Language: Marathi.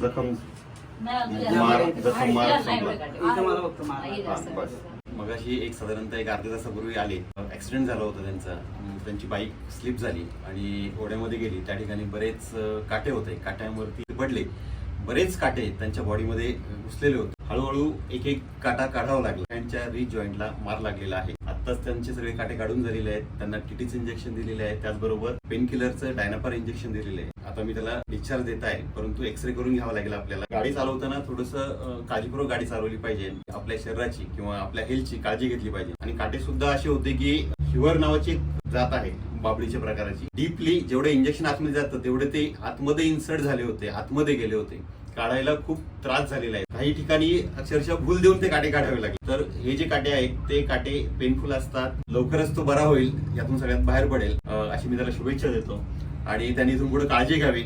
जखम मार- मार हा. बस. मगाशी एक साधारणतः एक अर्ध्या तासापूर्वी आले. ऍक्सिडेंट झाला होता त्यांचा. अं, त्यांची बाईक स्लिप झाली आणि ओढ्यामध्ये गेली. त्या ठिकाणी बरेच अं, काटे होते. काट्यांवरती पडले. बरेच काटे त्यांच्या बॉडीमध्ये घुसलेले होते. हळूहळू एक एक काटा काढावा लागला. त्यांच्या रिच जॉईंटला मार लागलेला आहे. आत्ताच त्यांचे सगळे काटे काढून झालेले आहेत. त्यांना टीटीचं इंजेक्शन दिलेले आहे. त्याचबरोबर पेन किलरचं डायनापार इंजेक्शन दिलेले आहे. आता मी त्याला डिस्चार्ज देत आहे. परंतु एक्सरे करून घ्यावा लागेल आपल्याला. गाडी चालवताना थोडस काळजीपूर्वक गाडी चालवली पाहिजे. आपल्या शरीराची किंवा आपल्या हेल्थची काळजी घेतली पाहिजे. आणि काटे सुद्धा असे होते की हिवर नावाची जात आहे बाबडीच्या प्रकाराची. डीपली जेवढे इंजेक्शन आतमध्ये जातं तेवढे ते आतमध्ये इन्सर्ट झाले होते आतमध्ये गेले होते. काढायला खूप त्रास झालेला आहे. काही ठिकाणी अक्षरशः भूल देऊन ते काटे काढावे लागले. तर हे जे काटे आहेत ते काटे पेनफुल असतात. लवकरच तो बरा होईल यातून सगळ्यात बाहेर पडेल. अशी मी त्याला शुभेच्छा देतो. आणि त्यांनी इथून पुढे काळजी घ्यावी.